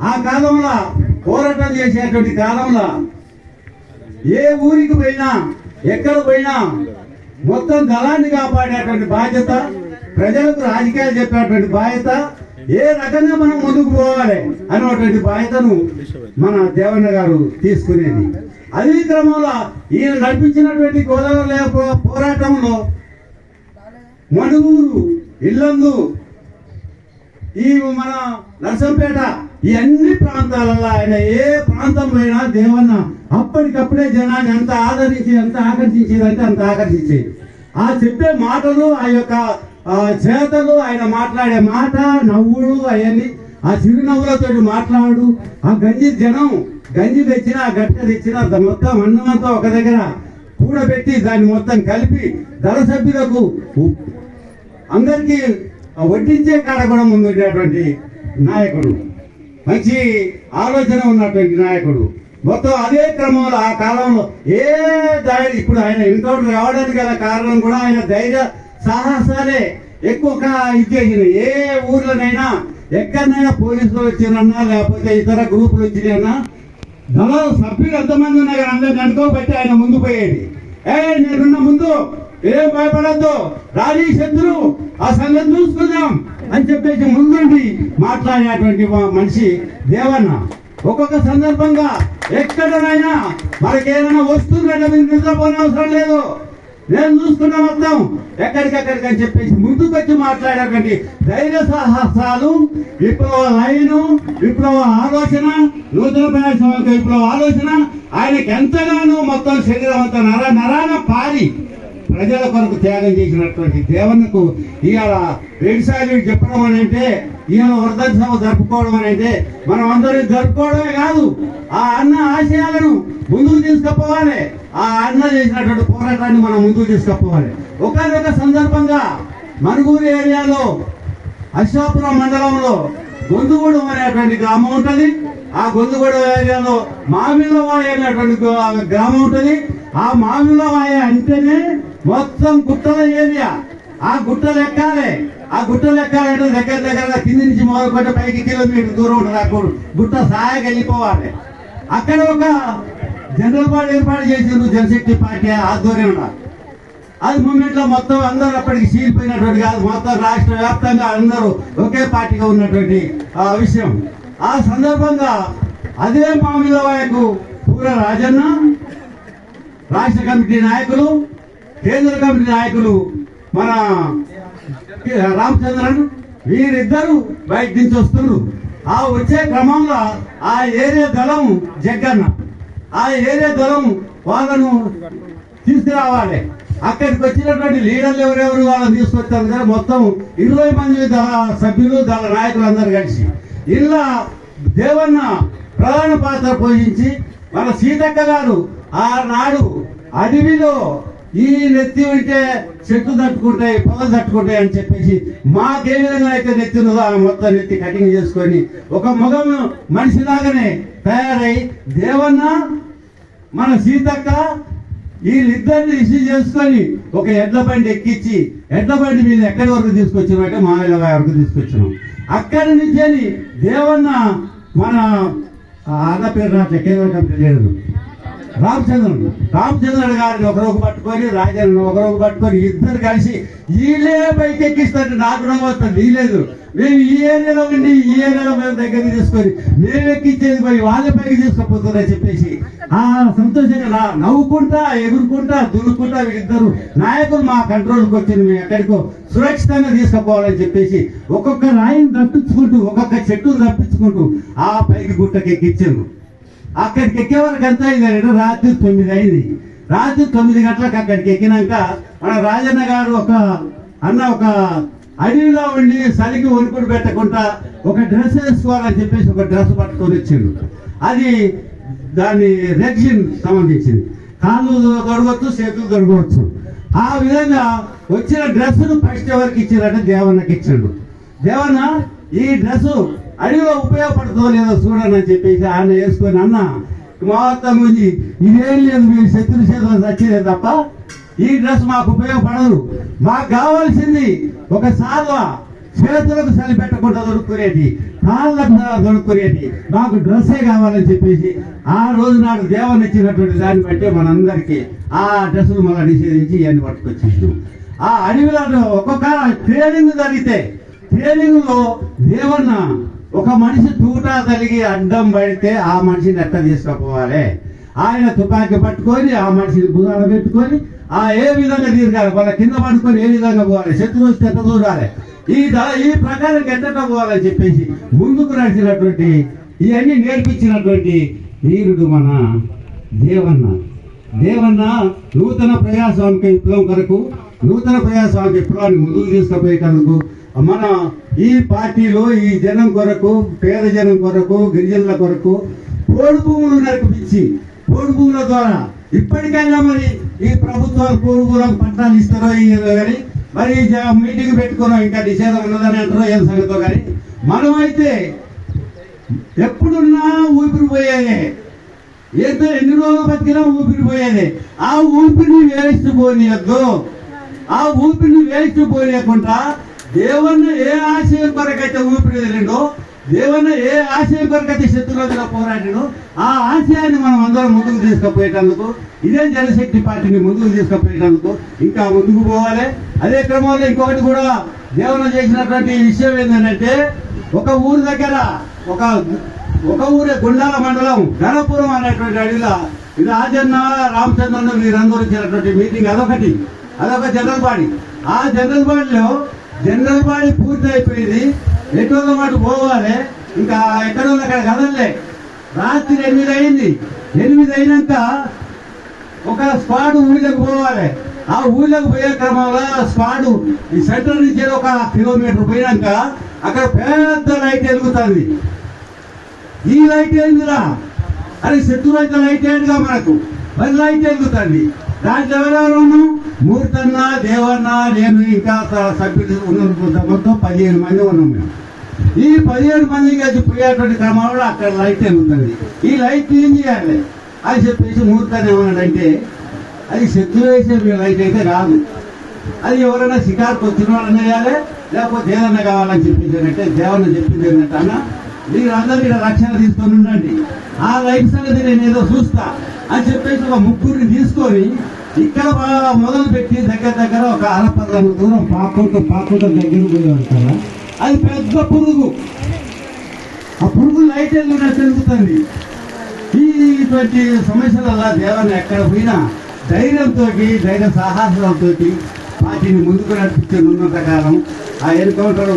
ఆ కాలంలో పోరాటం చేసేటువంటి కాలంలో ఏ ఊరికి పోయినా ఎక్కడ పోయినా మొత్తం దళాన్ని కాపాడేటువంటి బాధ్యత ప్రజలకు రాజకీయాలు చెప్పేటువంటి బాధ్యత ఏ రకంగా మనం ముందుకు పోవాలి అనేటువంటి బాధ్యతను మన దేవన్న గారు తీసుకునేది. అదే క్రమంలో ఈయన నడిపించినటువంటి గోదావరి పోరాటంలో మణుగూరు ఇల్లందు ఈ మన నర్సంపేట ఈ అన్ని ప్రాంతాలలో ఆయన ఏ ప్రాంతంలో అయినా దేవన్న అప్పటికప్పుడే జనాన్ని ఎంత ఆదరించి ఎంత ఆకర్షించేదంటే అంత ఆకర్షించేది. ఆ చెప్పే మాటలు ఆ యొక్క చేతలు ఆయన మాట్లాడే మాట నవ్వుడు అవన్నీ ఆ చిరునవ్వులతో మాట్లాడు. ఆ గంజి జనం గంజి తెచ్చిన ఆ గట్ట తెచ్చిన మొత్తం అన్నమంతా ఒక దగ్గర కూడబెట్టి దాన్ని మొత్తం కలిపి దళ సభ్యులకు అందరికీ వడ్డించే కాడ కూడా ముందు నాయకుడు. మంచి ఆలోచన ఉన్నటువంటి నాయకుడు. మొత్తం అదే క్రమంలో ఆ కాలంలో ఏ ధైర్యం ఇప్పుడు ఆయన ఎన్కౌంటర్ రావడానికి గల కారణం కూడా ఆయన ధైర్య సాహసాలే ఎక్కువ ఇచ్చేసిన ఏ ఊర్లోనైనా ఎక్కడైనా పోలీసులు వచ్చినన్నా లేకపోతే ఇతర గ్రూపులు వచ్చినాయన్నా దళ సభ్యులు ఎంతమంది ఉన్నా కానీ అందరిని అనుకోబట్టి ఆయన ముందు పోయేది. ఏ నేనున్న ముందు ఏం భయపడద్దు. రాజీ శత్రు ఆ సంగతి చూసుకుందాం. అని చెప్పేసి ముందుండి మాట్లాడినటువంటి మా మనిషి దేవన్న. ఒక్కొక్క సందర్భంగా ఎక్కడనైనా మనకేదైనా వస్తుందంటే మీరు నిద్రపోని అవసరం లేదు. నేను చూస్తున్నా మొత్తం ఎక్కడికెక్కడికి అని చెప్పేసి ముందుకు వచ్చి మాట్లాడేటువంటి ధైర్య సాహసాలు విప్లవ లైను విప్లవ ఆలోచన నూతన ప్రవేశం విప్లవ ఆలోచన ఆయనకి ఎంతగానో మొత్తం శరీరం అంతా నర నరాన పారి ప్రజల కొరకు త్యాగం చేసినటువంటి దేవన్నకు ఇవాళ వ్యవసాయాలు చెప్పడం అని అంటే ఇవాళ వరద జరుపుకోవడం అని అంటే మనం అందరం జరుపుకోవడమే కాదు ఆ అన్న ఆశయాలను ముందుకు తీసుకపోవాలి. ఆ అన్న చేసినటువంటి పోరాటాన్ని మనం ముందుకు తీసుకపోవాలి. ఒకనొక సందర్భంగా మనుగూరు ఏరియాలో అశ్వాపురం మండలంలో గొంతుగూడెం అనేటువంటి గ్రామం ఉంటుంది. ఆ గొంతుగూడెం ఏరియాలో మామిళ్ళవాయ అనేటువంటి గ్రామం ఉంటుంది. ఆ మామిళ్ళవాయ అంటేనే మొత్తం గుట్టల ఏరియా. ఆ గుట్టలు ఎక్కాలి ఆ గుట్టలు ఎక్కాలంటే దగ్గర దగ్గర కింది నుంచి మొదలుపెట్టి పైకి కిలోమీటర్ దూరం ఉంటుంది ఆ గుట్ట. సాయగా వెళ్ళిపోవాలి. అక్కడ ఒక జనరల్ పార్టీ ఏర్పాటు చేసిండ్రు జనశక్తి పార్టీ ఆధ్వర్యంలో. అది మూమెంట్లో మొత్తం అందరూ అప్పటికి చీలిపోయినటువంటి కాదు మొత్తం రాష్ట్ర వ్యాప్తంగా అందరూ ఒకే పార్టీగా ఉన్నటువంటి ఆ విషయం. ఆ సందర్భంగా అదే మామిలవాయకు పూర రాజన్న రాష్ట్ర కమిటీ నాయకులు కేంద్ర కమిటీ నాయకులు మన రామచంద్రన్ వీరిద్దరూ బయట నుంచి వస్తున్నారు. ఆ వచ్చే క్రమంలో ఆ ఏరియా దళం జగ్గన్న ఆ ఏరియా దళం వాళ్ళను తీసుకురావాలి. అక్కడికి వచ్చినటువంటి లీడర్లు ఎవరెవరు వాళ్ళని తీసుకొచ్చారు కదా మొత్తం ఇరవై మంది దళ సభ్యులు దళ నాయకులు అందరు కలిసి. ఇలా దేవన్న ప్రధాన పాత్ర పోషించి మన సీతక్క గారు ఆనాడు అడవిలో ఈ నెత్తి ఉంటే చెట్లు తట్టుకుంటాయి పొగలు తట్టుకుంటాయి అని చెప్పేసి మాకే విధంగా అయితే నెత్తి ఉన్నదో ఆ మొత్తం నెత్తి కటింగ్ చేసుకొని ఒక మగం మనిషిలాగానే తయారై దేవన్న మన సీతక్క వీళ్ళిద్దరిని ఇష్యూ చేసుకొని ఒక ఎడ్ల బండి ఎక్కించి ఎడ్ల బండి మీద ఎక్కడి వరకు తీసుకొచ్చినామంటే అంటే వరకు తీసుకొచ్చినాం. అక్కడి నుంచి దేవన్న మన ఆ అన్న పేరు నాకు కేంద్ర కమిటీ రామచంద్రుడు. రామచంద్రుడు గారిని ఒకరోజు పట్టుకొని రాజాని ఒకరోజు పట్టుకొని ఇద్దరు కలిసి వీళ్ళే పైకెక్కిస్తారు నాకు నవ్వు వస్తుంది. వీలేదు మేము ఈ ఏరియాలో ఉండి ఈ ఏరియాలో మేము దగ్గరికి తీసుకొని మేము ఎక్కించేది పోయి వాళ్ళ పైకి తీసుకుపోతున్నారని చెప్పేసి ఆ సంతోషంగా నా- నవ్వుకుంటా ఎగురుకుంటా దున్నుకుంటా వీళ్ళిద్దరు నాయకులు మా కంట్రోల్కి వచ్చింది మేము ఎక్కడికో సురక్షితంగా తీసుకుపోవాలని చెప్పేసి ఒక్కొక్క రాయిని తప్పించుకుంటూ ఒక్కొక్క చెట్టును తప్పించుకుంటూ ఆ పైకి గుట్టకి ఎక్కించాము అక్కడికి ఎక్కే వరకు ఎంత అయింది రాత్రి తొమ్మిది అయింది. రాత్రి తొమ్మిది గంటలకు అక్కడికి ఎక్కినాక మన రాజన్న గారు ఒక అన్న ఒక అడవిలో ఉండి చలికి వణుకుడు పెట్టకుండా ఒక డ్రెస్ వేసుకోవాలని చెప్పేసి ఒక డ్రెస్ పట్టుకొని వచ్చిండు అది దాన్ని రెడ్జిన్ సంబంధించింది. కాళ్ళు దొరకవచ్చు చేతులు దొరకవచ్చు ఆ విధంగా వచ్చిన డ్రెస్సును ఫస్ట్ ఎవరికి ఇచ్చారంటే దేవన్నకి ఇచ్చాడు. దేవన్న ఈ డ్రెస్సు అడవిలో ఉపయోగపడుతుందో లేదో చూడండి అని చెప్పేసి ఆయన వేసుకొని అన్న మొత్తం గురించి ఇదేం లేదు మీరు శత్రు చేతులు చచ్చేదే తప్ప ఈ డ్రెస్ మాకు ఉపయోగపడదు. మాకు కావాల్సింది ఒక సాల్వ చేతులకు చలి పెట్టకుండా దొరుకునేది కాళ్ళకు దొరుకునేది. మాకు డ్రెస్సే కావాలని చెప్పేసి ఆ రోజు నాడు దేవుని ఇచ్చినటువంటి దాన్ని బట్టి మనందరికీ ఆ డ్రెస్సులు మళ్ళీ నిషేధించి ఇవన్నీ పట్టుకొచ్చేసాం ఆ అడవిలో ఒక్కొక్క ట్రైనింగ్ జరిగితే ట్రైనింగ్లో దేవన్న ఒక మనిషి తూటా తలిగి అడ్డం పడితే ఆ మనిషిని ఎట్ట తీసుకుపోవాలి? ఆయన తుపాకీ పట్టుకొని ఆ మనిషిని భుజాన పెట్టుకొని ఆ ఏ విధంగా తీరగాలి? వాళ్ళ కింద పడుకొని ఏ విధంగా పోవాలి? శత్రువు వస్తే ఎట్ట చూడాలి? ఈ ఈ ప్రకారం ఎట్ట పోవాలని చెప్పేసి ముందుకు నడిచినటువంటి ఇవన్నీ నేర్పించినటువంటి వీరుడు మన దేవన్న. దేవన్న నూతన ప్రజాస్వామిక విప్లవం కొరకు నూతన ప్రజాస్వామిక విప్లవాన్ని ముందుకు తీసుకుపోయేటందుకు మన ఈ పార్టీలో ఈ జనం కొరకు పేద జనం కొరకు గిరిజనుల కొరకు పోడు భూములు నడిపించి పోడు భూముల ద్వారా ఇప్పటికైనా మరి ఈ ప్రభుత్వాలు పోడు భూములకు పట్టాలు ఇస్తారో కానీ మరి జ- మీటింగ్ పెట్టుకున్నాం ఇంకా నిషేధం ఉన్నదని అంటారో ఏం సంగతో కానీ మనమైతే ఎప్పుడున్నా ఊపిరి పోయేదే. ఏదో ఎన్ని రోజులు బతికినా ఊపిరి పోయేది. ఆ ఊపిరిని వేస్ట్ పోనీయద్దు ఆ ఊపిరిని వేస్ట్ పోనీయకుండా దేవున్న ఏ ఆశయం కొరకైతే ఊపిరి వదిలిండో దేవున్న ఏ ఆశయం కొరకైతే శత్రువులుగా పోరాడినో ఆ ఆశయాన్ని మనం అందరం ముందుకు తీసుకుపోయేటందుకు ఇదే జనశక్తి పార్టీని ముందుకు తీసుకుపోయేటందుకు ఇంకా ముందుకు పోవాలి. అదే క్రమంలో ఇంకొకటి కూడా దేవుని చేసినటువంటి విషయం ఏంటంటే ఒక ఊరు దగ్గర ఒక ఒక ఊరే గుండాల మండలం గణపురం అనేటువంటి అడవిలో ఇది రాజన్న రామచంద్రన్ వీరందరూ ఇచ్చినటువంటి మీటింగ్ అదొకటి అదొక జనరల్ బాడీ. ఆ జనరల్ బాడీలో జనరల్ బాడీ పూర్తి అయిపోయింది ఎటువంటి మాట పోవాలి. ఇంకా ఎక్కడ ఉంది అక్కడ కదలలే. రాత్రి ఎనిమిది అయింది. ఎనిమిది అయినాక ఒక స్క్వాడ్ ఊళ్ళకి పోవాలి. ఆ ఊళ్ళకి పోయే క్రమంలో స్క్వాడ్ ఈ సెంటర్ నుంచి ఒక కిలోమీటర్ పోయినాక అక్కడ పెద్ద లైట్ వెలుగుతుంది. ఈ లైట్ ఏందిరా అరే శత్రు అయితే లైట్ ఏంటిగా మనకు. మరి లైట్ వెలుగుతుంది. దాంట్లో ఎవరెవరు ఉన్నాం మూర్తన్న దేవన్న నేను ఇంకా సభ్యులు ఉన్న మొత్తం పదిహేను మంది ఉన్నాం మేము. ఈ పదిహేను మందికి అది పోయేటువంటి క్రమంలో అక్కడ లైట్ వెలుగుతుంది ఈ లైట్ ఏం చేయాలి? అని చెప్పేసి మూర్తన్న ఏమన్నాడంటే అది శత్రువు వేసే లైట్ అయితే రాదు అది ఎవరైనా షికార్కి వచ్చిన వాళ్ళని వేయాలి లేకపోతే ఏదన్నా కావాలని చెప్పించారంటే దేవన్న చెప్పింది ఏంటంటే అన్న మీరు ఇక్కడ రక్షణ తీసుకొని ఉండండి. ఆ లైట్ సంగతి నేను ఏదో చూస్తా అని చెప్పేసి ఒక ముగ్గురిని తీసుకొని ఇక్కడ మొదలు పెట్టి దగ్గర దగ్గర ఒక అరపదం దూరం పాకుంటూ పాకుంటూ దగ్గర పోయేవారు కదా అది పెద్ద పురుగు. ఆ పురుగు లైట్ వెళ్ళిన తెలుగుతుంది ఇటువంటి సమస్యల దేవాన్ని ఎక్కడ పోయినా ధైర్యంతో ధైర్య సాహసాలతో పార్టీని ముందుకు నడిపించే ఉన్నంత కాలం ఆ ఎన్కౌంటర్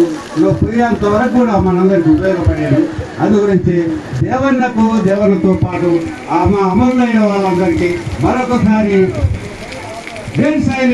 పోయేంత వరకు కూడా మనందరికి ఉపయోగపడేది. అందు గురించి దేవన్నకు దేవన్నతో పాటు ఆ మా అమరులైన వాళ్ళందరికీ మరొకసారి దేని సాయి